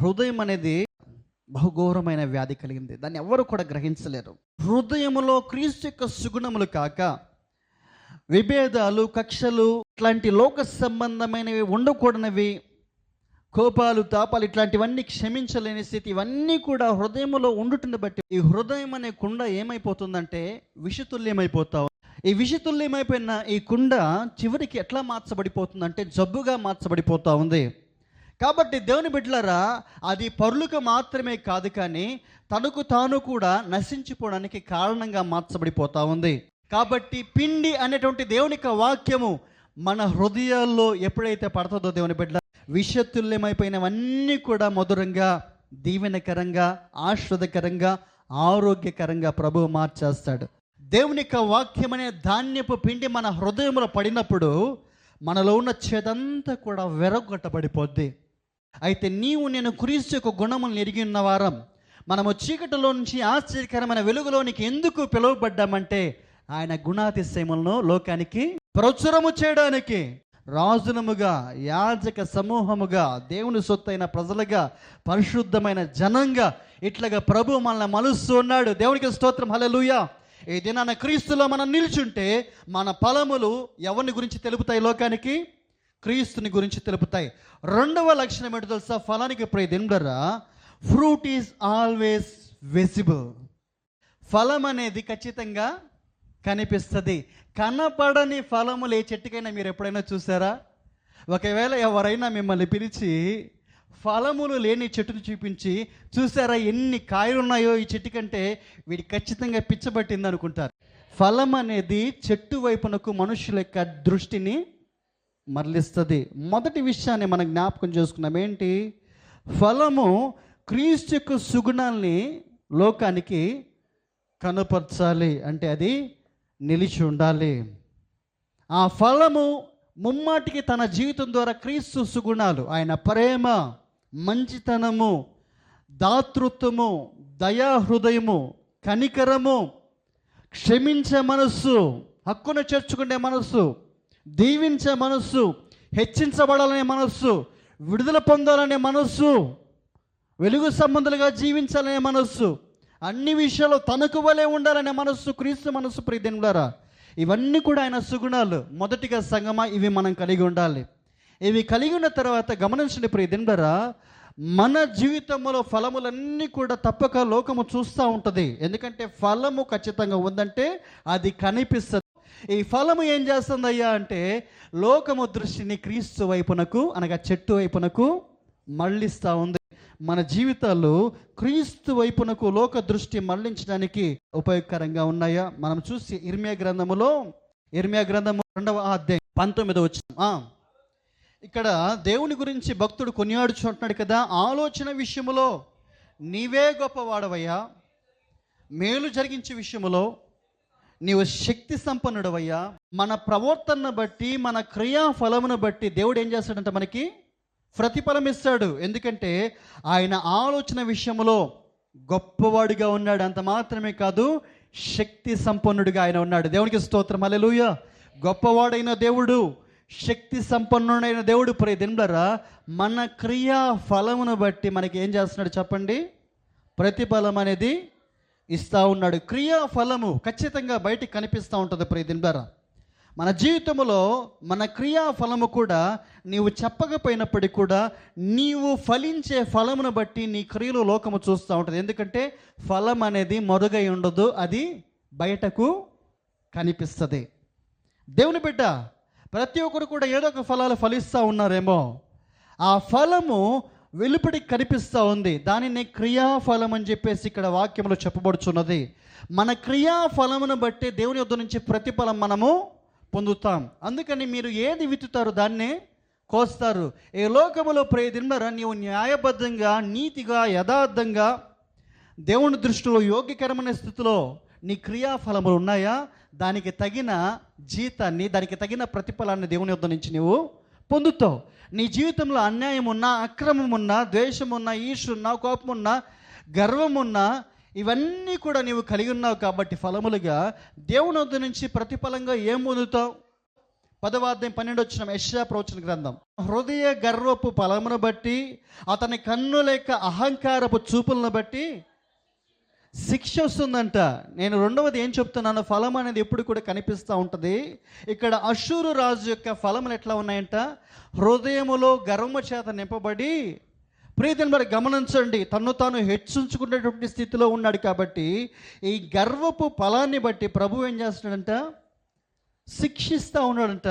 హృదయం అనేది బహుఘోరమైన వ్యాధి కలిగింది. దాన్ని ఎవరు కూడా గ్రహించలేరు. హృదయములో క్రీస్తు యొక్క సుగుణములు కాక విభేదాలు కక్షలు ఇట్లాంటి లోక సంబంధమైనవి ఉండకూడనివి కోపాలు తాపాలు ఇట్లాంటివన్నీ క్షమించలేని స్థితి ఇవన్నీ కూడా హృదయంలో ఉండుటని బట్టి ఈ హృదయం అనే కుండ ఏమైపోతుందంటే విషతుల్యమైపోతా ఈ విషతుల్యమైపోయిన ఈ కుండ చివరికి ఎట్లా మార్చబడిపోతుందంటే జబ్బుగా మార్చబడిపోతా ఉంది. కాబట్టి దేవుని బిడ్డలరా అది పరులకు మాత్రమే కాదు కానీ తనకు తాను కూడా నశించిపోవడానికి కారణంగా మార్చబడిపోతా ఉంది. కాబట్టి పిండి అనేటువంటి దేవుని యొక్క వాక్యము మన హృదయాల్లో ఎప్పుడైతే పడుతుందో దేవుని బిడ్డ విషతుల్యమైపోయినవన్నీ కూడా మధురంగా దీవెనకరంగా ఆశ్రదకరంగా ఆరోగ్యకరంగా ప్రభువు మార్చేస్తాడు. దేవుని యొక్క వాక్యం అనే ధాన్యపు పిండి మన హృదయంలో పడినప్పుడు మనలో ఉన్న చేదంతా కూడా వెరగొట్టబడిపోద్ది. అయితే నీవు నేను క్రీస్తు యొక్క గుణములను ఎరిగి ఉన్న వారం మనము చీకటిలో నుంచి ఆశ్చర్యకరమైన వెలుగులోనికి ఎందుకు పిలువబడ్డామంటే ఆయన గుణాతిశయములను లోకానికి ప్రచురము చేయడానికి. రాజునముగా యాజక సమూహముగా దేవుని సొత్తైన ప్రజలుగా పరిశుద్ధమైన జనంగా ఇట్లాగా ప్రభు మనల్ని మలుస్తూ ఉన్నాడు. దేవునికి స్తోత్రం. హల్లెలూయా. ఈ దినాన క్రీస్తులో మనం నిల్చుంటే మన ఫలములు ఎవరిని గురించి తెలుపుతాయి లోకానికి? క్రీస్తుని గురించి తెలుపుతాయి. రెండవ లక్షణం ఏంటో తెలుసా? ఫలానికి ప్రియ ఫ్రూట్ ఈజ్ ఆల్వేస్ విజిబుల్. ఫలం అనేది ఖచ్చితంగా కనిపిస్తుంది. కనపడని ఫలములు ఏ చెట్టుకైనా మీరు ఎప్పుడైనా చూసారా? ఒకవేళ ఎవరైనా మిమ్మల్ని పిలిచి ఫలములు లేని చెట్టును చూపించి చూసారా ఎన్ని కాయలు ఉన్నాయో ఈ చెట్టు కంటే వీడి ఖచ్చితంగా పిచ్చబట్టింది అనుకుంటారు ఫలం అనేది చెట్టు వైపునకు మనుషుల యొక్క దృష్టిని మరలిస్తుంది. మొదటి విషయాన్ని మనం జ్ఞాపకం చేసుకున్నాం ఏంటి? ఫలము క్రీస్తు యొక్క సుగుణాల్ని లోకానికి కనపరచాలి. అంటే అది నిలిచి ఉండాలి. ఆ ఫలము ముమ్మాటికి తన జీవితం ద్వారా క్రీస్తు సుగుణాలు. ఆయన ప్రేమ మంచితనము దాతృత్వము దయాహృదయము కనికరము క్షమించే మనస్సు హక్కును చేర్చుకునే మనస్సు దీవించే మనస్సు హెచ్చించబడాలనే మనస్సు విడుదల పొందాలనే మనస్సు వెలుగు సంబంధులుగా జీవించాలనే మనస్సు అన్ని విషయాల్లో తనకు వలె ఉండాలనే మనస్సు క్రీస్తు మనస్సు ప్రీతినులారా ఇవన్నీ కూడా ఆయన సుగుణాలు. మొదటిగా సంగమా ఇవి మనం కలిగి ఉండాలి. ఇవి కలిగి ఉన్న తర్వాత గమనించండి ప్రియదిండరా మన జీవితంలో ఫలములన్నీ కూడా తప్పక లోకము చూస్తూ ఉంటుంది. ఎందుకంటే ఫలము ఖచ్చితంగా ఉందంటే అది కనిపిస్తుంది. ఈ ఫలము ఏం చేస్తుందయ్యా అంటే లోకము దృష్టిని క్రీస్తు వైపునకు అనగా చెట్టు వైపునకు మళ్ళిస్తూ ఉంది. మన జీవితాలు క్రీస్తు వైపునకు లోక దృష్టి మళ్ళించడానికి ఉపయోగకరంగా ఉన్నాయా? మనం చూసి ఇర్మియా గ్రంథములో ఇర్మియా గ్రంథము రెండవ అధ్యాయం పంతొమ్మిదో వచ్చిన ఇక్కడ దేవుని గురించి భక్తుడు కొనియాడుచుంటున్నాడు కదా ఆలోచన విషయములో నీవే గొప్పవాడవయ్యా. మేలు జరిగించే విషయములో నీవు శక్తి సంపన్నుడవయ్యా. మన ప్రవర్తనను బట్టి మన క్రియా ఫలమును బట్టి దేవుడు ఏం చేస్తాడంటే మనకి? ప్రతిఫలం ఇస్తాడు. ఎందుకంటే ఆయన ఆలోచన విషయంలో గొప్పవాడిగా ఉన్నాడు. అంత మాత్రమే కాదు శక్తి సంపన్నుడిగా ఆయన ఉన్నాడు. దేవునికి స్తోత్రం. అలెలుయ గొప్పవాడైన దేవుడు శక్తి సంపన్నుడైన దేవుడు. ప్రే దిండరా మన క్రియా ఫలమును బట్టి మనకి ఏం చేస్తున్నాడు చెప్పండి? ప్రతిఫలం అనేది ఇస్తూ ఉన్నాడు. క్రియా ఫలము ఖచ్చితంగా బయటికి కనిపిస్తూ ఉంటుంది ప్రియ మన జీవితంలో మన క్రియా ఫలము కూడా నీవు చెప్పకపోయినప్పటికీ కూడా నీవు ఫలించే ఫలమును బట్టి నీ క్రియలు లోకము చూస్తూ ఉంటుంది. ఎందుకంటే ఫలం అనేది మరుగై ఉండదు అది బయటకు కనిపిస్తుంది. దేవుని బిడ్డ ప్రతి ఒక్కరు కూడా ఏదో ఒక ఫలాలు ఫలిస్తూ ఉన్నారేమో. ఆ ఫలము వెలుపడికి కనిపిస్తూ ఉంది. దానిని క్రియాఫలం అని చెప్పేసి ఇక్కడ వాక్యంలో చెప్పబడుచున్నది. మన క్రియాఫలమును బట్టి దేవుని యొద్ద నుంచి ప్రతిఫలం మనము పొందుతాం. అందుకని మీరు ఏది విత్తుతారో దాన్నే కోస్తారు. ఏ లోకములో ప్రేదిన్నర నీవు న్యాయబద్ధంగా నీతిగా యథార్థంగా దేవుని దృష్టిలో యోగ్యకరమైన స్థితిలో నీ క్రియాఫలములు ఉన్నాయా? దానికి తగిన జీతాన్ని దానికి తగిన ప్రతిఫలాన్ని దేవుని యొద్ద నుంచి నీవు పొందుతావు. నీ జీవితంలో అన్యాయం ఉన్నా అక్రమం ఉన్నా ద్వేషం ఉన్నా ఈర్షున్నా కోపం ఉన్నా గర్వం ఉన్నా ఇవన్నీ కూడా నీవు కలిగి ఉన్నావు కాబట్టి ఫలములుగా దేవుని వద్ద నుంచి ప్రతిఫలంగా ఏం పొందుతావు? పదవాద్యం పన్నెండు వచ్చిన యశ్యా ప్రవచన గ్రంథం. హృదయ గర్వపు ఫలమును బట్టి అతని కన్నుల యొక్క అహంకారపు చూపులను బట్టి శిక్ష వస్తుందంట. నేను రెండవది ఏం చెప్తున్నాను ఫలం అనేది ఎప్పుడు కూడా కనిపిస్తూ ఉంటుంది. ఇక్కడ అశూరు రాజు యొక్క ఫలములు ఎట్లా ఉన్నాయంట? హృదయములో గర్వము చేత నింపబడి ప్రీతిని మరి గమనించండి. తను తాను హెచ్చించుకునేటువంటి స్థితిలో ఉన్నాడు కాబట్టి ఈ గర్వపు ఫలాన్ని బట్టి ప్రభు ఏం చేస్తున్నాడంట? శిక్షిస్తూ ఉన్నాడంట.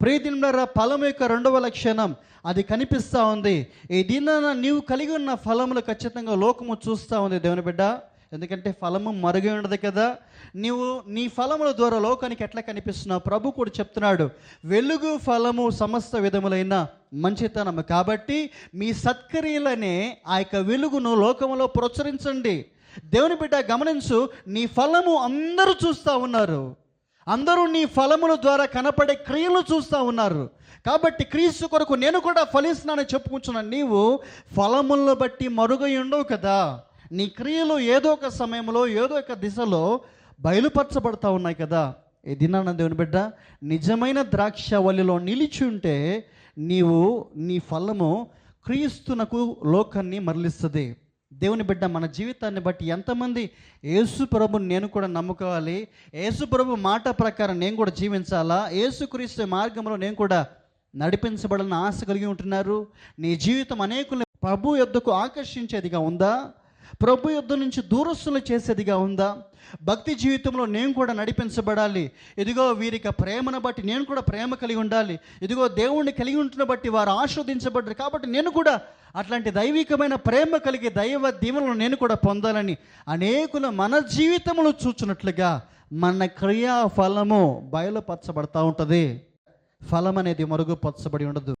ప్రీతినులరా ఫలం యొక్క రెండవ లక్షణం అది కనిపిస్తూ ఉంది. ఈ దినాన నీవు కలిగి ఉన్న ఫలములు ఖచ్చితంగా లోకము చూస్తూ ఉంది దేవుని బిడ్డ. ఎందుకంటే ఫలము మరుగై ఉండదు కదా. నీవు నీ ఫలముల ద్వారా లోకానికి ఎట్లా కనిపిస్తున్నావు? ప్రభు కూడా చెప్తున్నాడు వెలుగు ఫలము సమస్త విధములైన మంచితనము. కాబట్టి మీ సత్క్రియలనే ఆ యొక్క వెలుగును లోకములో ప్రచురించండి. దేవుని బిడ్డ గమనించు నీ ఫలము అందరూ చూస్తూ ఉన్నారు. అందరూ నీ ఫలముల ద్వారా కనపడే క్రియలు చూస్తూ ఉన్నారు. కాబట్టి క్రీస్తు కొరకు నేను కూడా ఫలిస్తున్నానని చెప్పుకుంటున్నాను. నీవు ఫలములను బట్టి మరుగై ఉండవు కదా. నీ క్రియలు ఏదో ఒక సమయంలో ఏదో ఒక దిశలో బయలుపరచబడతా ఉన్నాయి కదా. ఈ దినాన దేవుని బిడ్డ నిజమైన ద్రాక్ష వల్లిలో నిలిచి ఉంటే నీవు నీ ఫలము క్రీస్తునకు లోకాన్ని మరలిస్తుంది. దేవుని బిడ్డ మన జీవితాన్ని బట్టి ఎంతమంది యేసు ప్రభుని నేను కూడా నమ్ముకోవాలి యేసు ప్రభు మాట ప్రకారం నేను కూడా జీవించాలా యేసుక్రీస్తు మార్గంలో నేను కూడా నడిపించబడాలని ఆశ కలిగి ఉంటున్నారు. నీ జీవితం అనేకుల్ని ప్రభు యొద్దకు ఆకర్షించేదిగా ఉందా? ప్రభు యుద్ధం నుంచి దూరస్తులు చేసేదిగా ఉందా? భక్తి జీవితంలో నేను కూడా నడిపించబడాలి. ఇదిగో వీరికి ప్రేమను బట్టి నేను కూడా ప్రేమ కలిగి ఉండాలి. ఇదిగో దేవుణ్ణి కలిగి ఉంటున్న బట్టి వారు ఆస్వాదించబడ్డారు కాబట్టి నేను కూడా అట్లాంటి దైవికమైన ప్రేమ కలిగి దైవ దీవెనలు నేను కూడా పొందాలని అనేకులు మన జీవితంలో చూచున్నట్లుగా మన క్రియా ఫలము బయలుపరచబడతా ఉంటుంది. ఫలం అనేది మరుగుపరచబడి ఉండదు.